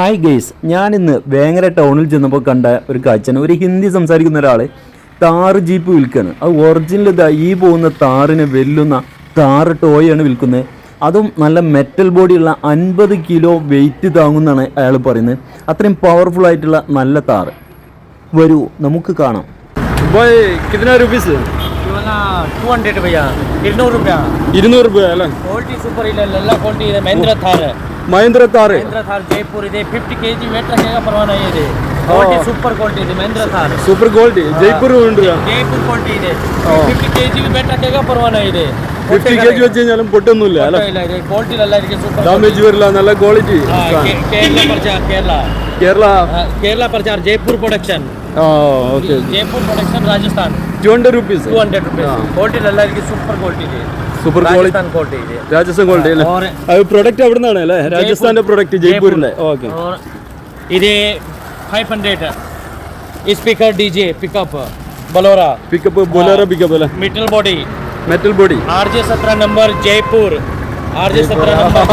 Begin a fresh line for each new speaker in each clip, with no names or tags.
Hi guys ഞാനിന്ന് വേങ്ങര ടൗണിൽ ചെന്നപ്പോൾ കണ്ട ഒരു കാഴ്ച ഒരു ഹിന്ദി സംസാരിക്കുന്ന ഒരാൾ താറ് ജീപ്പ് വിൽക്കുകയാണ് അത് ഒറിജിനൽ ഇതാ ഈ പോകുന്ന താറിനെ വെല്ലുന്ന താറ് ടോയാണ് വിൽക്കുന്നത്. അതും നല്ല മെറ്റൽ ബോഡിയുള്ള അൻപത് കിലോ വെയിറ്റ് താങ്ങുന്നതാണ് അയാൾ പറയുന്നത്. അത്രയും പവർഫുൾ ആയിട്ടുള്ള നല്ല താറ് വരൂ നമുക്ക് കാണാം.
റുപ്പീസ് ഇരുന്നൂറ്
രൂപ അല്ലേ?
ക്വാളിറ്റി സൂപ്പർ ഇല്ല എല്ലാ ക്വാളിറ്റി മഹേന്ദ്ര താറ് ಮಹೇಂದ್ರ ಥಾರ್ ಮಹೇಂದ್ರ ಥಾರ್ ಜೈಪುರ್ ಇದೆ ಫಿಫ್ಟಿ ಕೆ ಜಿ ವೇಟ್ ರखेगा ಪರವಾನ ಇದೆ ಕ್ವಾಲಿಟಿ ಸೂಪರ್ ಕ್ವಾಲಿಟಿ ಇದೆ ಮಹೇಂದ್ರ ಥಾರ್
ಸೂಪರ್ ಕ್ವಾಲಿಟಿ ಜೈಪುರ್ ಉಂಟು
ಜೈಪುರ್ ಕ್ವಾಲಿಟಿ ಇದೆ ಫಿಫ್ಟಿ ಕೆ ಜಿ ವೇಟ್ ರखेगा ಪರವಾನ ಇದೆ
ഫിഫ്റ്റി കെ ജി വെച്ച് കഴിഞ്ഞാലും പൊട്ടൊന്നുമില്ല അല്ല? ഡാമേജ് വരില്ല നല്ല quality Kerala
Kerala.
പർച്ചാർ Jaipur production
Jaipur production Rajasthan.
Two
hundred rupees two hundred rupees quality
നല്ലതായിരിക്കും super
quality super quality
Rajasthan quality അല്ലേ? അത് പ്രൊഡക്റ്റ് അവിടെ നിന്നാണ് അല്ലേ? രാജസ്ഥാന്റെ പ്രൊഡക്റ്റ് ജയ്പൂരിന്റെ. ഓക്കെ
ഇത് five hundred speaker
D J pickup Bolero
pickup Bolero
pickup അല്ലേ?
Metal body metal body R J Satra
number
Jaipur
R
J സത്ര നമ്പർ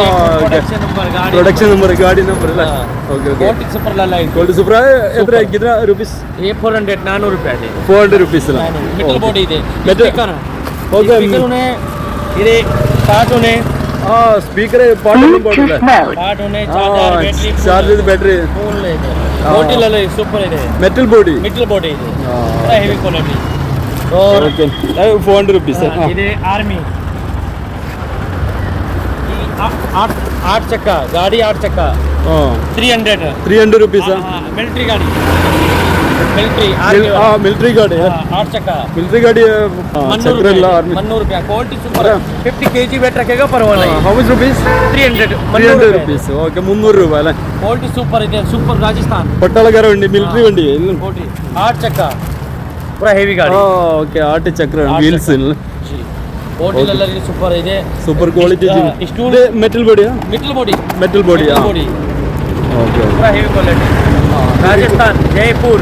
പ്രൊഡക്ഷൻ നമ്പർ ഗാഡി നമ്പർ അല്ലേ? ഓക്കെ ഓക്കെ
കോട്ടി സൂപ്പർ അല്ല
കോട്ടി സൂപ്പർ എത്ര കിത്ര റുപ്പീസ്
ഏ
ഫോർ ഹൺഡ്രഡ് നാനൂറ് rupees
four hundred rupees
metal body
ഇത്. മെറ്റൽ ഓക്കെ ఇది స్టార్ట్
ఉన్నాయి ಸ್ಪೀಕರ್
ಚಾರ್ಜ್ ಬ್ಯಾಟ್ರಿ ಸೂಪರ್ ಇದೆ
ಮೆಟಲ್ ಬಾಡಿ
ಮೆಟಲ್ ಬಾಡಿ ಇದೆ heavy
quality four hundred rupees
ಇದೆ ಆರ್ಮಿ
आठ चक्का
गाड़ी आठ
चक्का three hundred three hundred rupees military
गाड़ी मिलिट्री मिलिट्री गाड़ी मिलिट्री
गाड़ी fifty K G
better house rupees three hundred three
hundred rupees okay
Munnur
रुपये
क्वालिटी सूपर सूपर राजस्थान
पटाल गार
वी मिलिट्री
वी आठ
चक्का पूरा
हेवी गाड़ी
okay
quality
metal metal body body Rajasthan Jaipur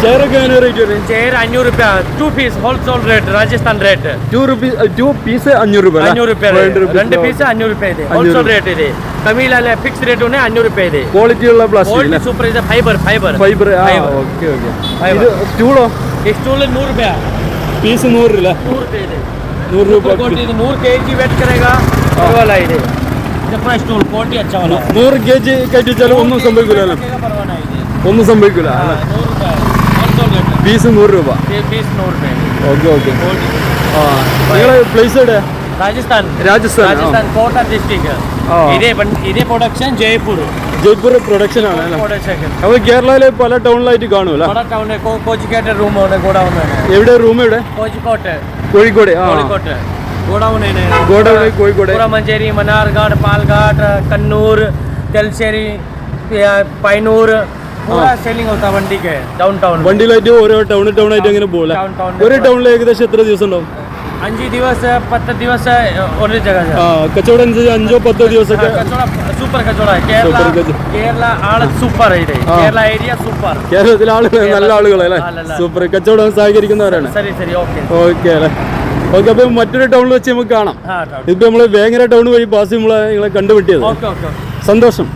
ചെയറൊക്കെ എങ്ങനെ റേറ്റ് വരും
ചെയർ അഞ്ഞൂറ് രൂപ two piece wholesale rate Rajasthan rate
two rupees two piece അഞ്ഞൂറ് രൂപ
ಅഞ്ഞೂರು ರೂಪಾಯಿ രണ്ട് പീസ് അഞ്ഞൂറ് രൂപ ಇದೆ ഹോൾസെയിൽ റേറ്റ് ಇದೆ ಕಮೀಲಲ್ಲಿ ಫಿಕ್ಸ್ ರೇಟ್ ಉನ್ನೆ ಅഞ്ഞൂರು ರೂಪಾಯಿ ಇದೆ
ക്വാളിറ്റി ഉള്ള ಗೋಲ್ಡ್
പ്ലാസ്റ്റിക് ಸೂಪರ್ ಇದೆ
fibre
fibre
fibre okay
okay
ഇത് സ്റ്റൂളോ
ಎಷ್ಟು ಉಳ್ಳ ನೂರು ರೂಪಾಯಿ
പീസ് നൂറ് രൂപ
ನೂರು ರೂಪಾಯಿ ಇದೆ
നൂറ് രൂപ
ಗೋಲ್ಡ್ ಇದು ನೂರು ಕೆ ಜಿ ವೇಟ್ ಕರೆಗ ಇದು ಪೂರಾ ಸ್ಟೂಲ್ ಕ್ವಾಲಿಟಿ ಅಚ್ಚಾ ವಾಲ
നൂറ് കെ ജി കയറ്റിച്ചാലും ഒന്നും സംഭവിക്കില്ല
ಪರವಾಗಿಲ್ಲ ಇದೆ
ഒന്നും സംഭവിക്കില്ല
ಹಾ, ನೂರು ರೂಪಾಯಿ ಹೋಲ್ಸೇಲ್ ರೇಟ್
പീസ് നൂറ് രൂപ
ಪೀಸ್ ನೂರು ರೂಪಾಯಿ
ഓക്കെ ഓക്കെ
ಕ್ವಾಲಿಟಿ
ആ നിങ്ങളെ പ്ലേസ് എവിടെ
ರಾಜಸ್ಥಾನ್
രാജസ്ഥാൻ ആ.
ರಾಜಸ್ಥಾನ್ ಕೋಟಾ ಡಿಸ್ಟಿಕ್
ആ.
ಇದೇ ಬನ್- ಇದೇ ಪ್ರೊಡಕ್ಷನ್ ಜೈಪುರ್
ജയ്പൂർ പ്രൊഡക്ഷൻ ആണ് അല്ലേ
ಪ್ರೊಡಕ್ಷನ್
അപ്പോൾ കേരളയിലെ പല ടൗണിലായിട്ട് കാണുമല്ലോ
ಬಡ ಟೌನ್ ಕೋಚಿಕೋಟೆ ರೂಮ್ ಅವನೇ ಗೋಡೌನ್
എവിടെ റൂം എവിടെ
ಕೋಚಿಕೋಟೆ
കോഴിക്കോട് ആ
गोडाउन है
गोडाउन है
कोई गोडाउन पूरा मंचेरी मनारगढ़ पालघाट कन्नूर तेलशेरी പൈനൂർ സെല്ലിംഗ് വണ്ടിക്ക്
അഞ്ച് പത്ത്
അഞ്ചോ സൂപ്പർ കച്ചവടം
കേരള
കേരള കേരള ഏരിയ
കേരളത്തിലെ ആൾ നല്ല ആളുകളല്ലേ? സൂപ്പർ കച്ചവടം സഹകരിക്കുന്നവരാണ്.
ഓക്കെ.
ഓക്കെ അല്ലേ? ഓക്കെ അപ്പൊ മറ്റൊരു ടൗണിൽ വെച്ച് നമുക്ക് കാണാം. ഇപ്പൊ നമ്മൾ വേങ്ങര ടൗൺ വഴി പാസ് നമ്മളെ നിങ്ങളെ കണ്ടുപിട്ടിയത് സന്തോഷം.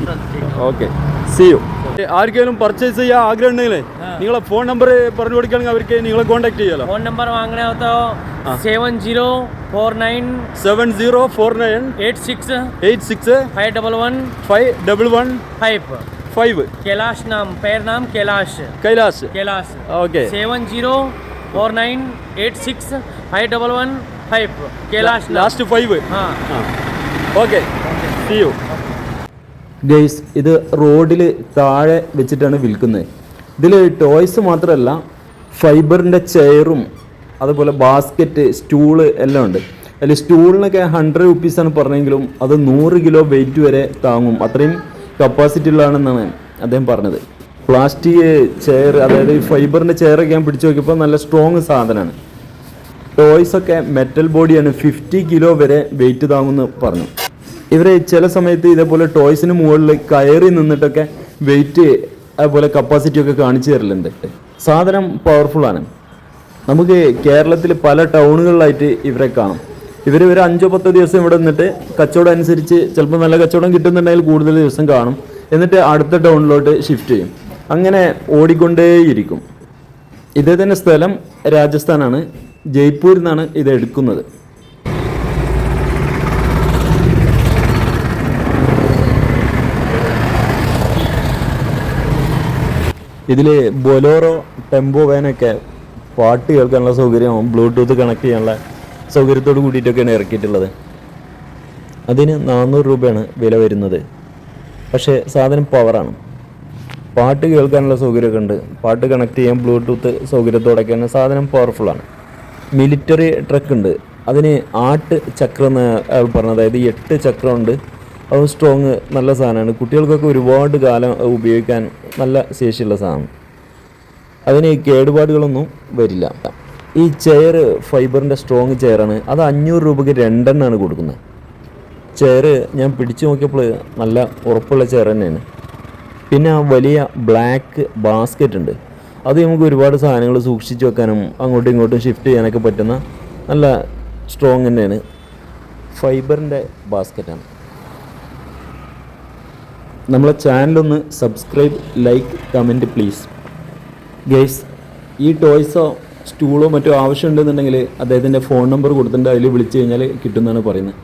ഓക്കെ സി യു ആർക്കെങ്കിലും പർച്ചേസ് ചെയ്യാൻ ആഗ്രഹം ഉണ്ടെങ്കിലേ നിങ്ങളെ ഫോൺ നമ്പർ പറഞ്ഞു കൊടുക്കുകയാണെങ്കിൽ അവർക്ക് നിങ്ങളെ കോൺടാക്ട് ചെയ്യാലോ.
Phone number വാങ്ങണോ seven zero
four nine seven zero
four nine
eight six
eight six five
double one five
double
one
five five Kailash നാം പേര്
നാം
Kailash
Kailash
Kailash okay seven zero four nine eight six five double one five
Kailash last
five
okay see you
guys ഇത് റോഡിൽ താഴെ വെച്ചിട്ടാണ് വിൽക്കുന്നത്. ഇതിൽ toys മാത്രമല്ല ഫൈബറിന്റെ ചെയറും അതുപോലെ ബാസ്ക്കറ്റ് സ്റ്റൂൾ എല്ലാം ഉണ്ട്. അതിൽ സ്റ്റൂളിനൊക്കെ ഹൺഡ്രഡ് റുപ്പീസാണ് പറഞ്ഞെങ്കിലും അത് നൂറ് കിലോ വെയിറ്റ് വരെ താങ്ങും. അത്രയും കപ്പാസിറ്റി ഉള്ളതാണെന്നാണ് അദ്ദേഹം പറഞ്ഞത്. പ്ലാസ്റ്റിക് ചെയർ അതായത് ഈ ഫൈബറിന്റെ ചെയറൊക്കെ ഞാൻ പിടിച്ചു നോക്കിയപ്പോൾ നല്ല സ്ട്രോങ് സാധനമാണ് ടോയ്സ് ഒക്കെ മെറ്റൽ ബോഡിയാണ് ഫിഫ്റ്റി കിലോ വരെ വെയിറ്റ് താങ്ങുമെന്ന് പറഞ്ഞു. ഇവരെ ചില സമയത്ത് ഇതേപോലെ ടോയ്സിന് മുകളിൽ കയറി നിന്നിട്ടൊക്കെ വെയിറ്റ് അതുപോലെ കപ്പാസിറ്റി ഒക്കെ കാണിച്ചു തരലുണ്ട്. സാധനം പവർഫുള്ളാണ് നമുക്ക് കേരളത്തിൽ പല ടൗണുകളിലായിട്ട് ഇവരെ കാണാം. ഇവർ ഒരു അഞ്ചോ പത്തോ ദിവസം ഇവിടെ നിന്നിട്ട് കച്ചവടം അനുസരിച്ച് ചിലപ്പോൾ നല്ല കച്ചവടം കിട്ടുന്നുണ്ടെങ്കിൽ കൂടുതൽ ദിവസം കാണും. എന്നിട്ട് അടുത്ത ടൗണിലോട്ട് ഷിഫ്റ്റ് ചെയ്യും. അങ്ങനെ ഓടിക്കൊണ്ടേയിരിക്കും. തന്നെ സ്ഥലം രാജസ്ഥാനാണ്. ജയ്പൂരിൽ നിന്നാണ് ഇത് എടുക്കുന്നത്. ഇതിൽ ബൊലോറോ ടെമ്പോ വാനൊക്കെ പാട്ട് കേൾക്കാനുള്ള സൗകര്യവും ബ്ലൂടൂത്ത് കണക്ട് ചെയ്യാനുള്ള സൗകര്യത്തോട് കൂടിയിട്ടൊക്കെയാണ് ഇറക്കിയിട്ടുള്ളത്. അതിന് നാനൂറ് രൂപയാണ് വില വരുന്നത്. പക്ഷേ സാധനം പവറാണ് പാട്ട് കേൾക്കാനുള്ള സൗകര്യമൊക്കെ ഉണ്ട്. പാട്ട് കണക്ട് ചെയ്യാൻ ബ്ലൂടൂത്ത് സൗകര്യത്തോടൊക്കെ തന്നെ സാധനം പവർഫുള്ളാണ് മിലിറ്ററി ട്രക്ക് ഉണ്ട്. അതിന് ആട്ട് ചക്രം എന്ന് അയാൾ പറഞ്ഞത്. അതായത് എട്ട് ചക്രമുണ്ട് അത് സ്ട്രോങ് നല്ല സാധനമാണ്. കുട്ടികൾക്കൊക്കെ ഒരുപാട് കാലം ഉപയോഗിക്കാൻ നല്ല ശേഷിയുള്ള സാധനം. അതിന് കേടുപാടുകളൊന്നും വരില്ല. ഈ ചെയർ ഫൈബറിന്റെ സ്ട്രോങ് ചെയറാണ് അത് അഞ്ഞൂറ് രൂപയ്ക്ക് രണ്ടെണ്ണമാണ് കൊടുക്കുന്നത്. ചെയർ ഞാൻ പിടിച്ചു നോക്കിയപ്പോൾ നല്ല ഉറപ്പുള്ള ചെയർ തന്നെയാണ്. പിന്നെ ആ വലിയ ബ്ലാക്ക് ബാസ്ക്കറ്റ് ഉണ്ട്. അത് നമുക്ക് ഒരുപാട് സാധനങ്ങൾ സൂക്ഷിച്ച് വെക്കാനും അങ്ങോട്ടും ഇങ്ങോട്ടും ഷിഫ്റ്റ് ചെയ്യാനൊക്കെ പറ്റുന്ന നല്ല സ്ട്രോങ് തന്നെയാണ്. ഫൈബറിന്റെ ബാസ്ക്കറ്റാണ് നമ്മളെ ചാനലൊന്ന് subscribe like comment please guys ഈ ടോയ്സോ സ്റ്റൂളോ മറ്റോ ആവശ്യമുണ്ടെന്നുണ്ടെങ്കിൽ അദ്ദേഹത്തിന്റെ ഫോൺ നമ്പർ കൊടുത്തിട്ടുണ്ട് അതിൽ വിളിച്ചു കഴിഞ്ഞാൽ കിട്ടുമെന്നാണ് പറയുന്നത്.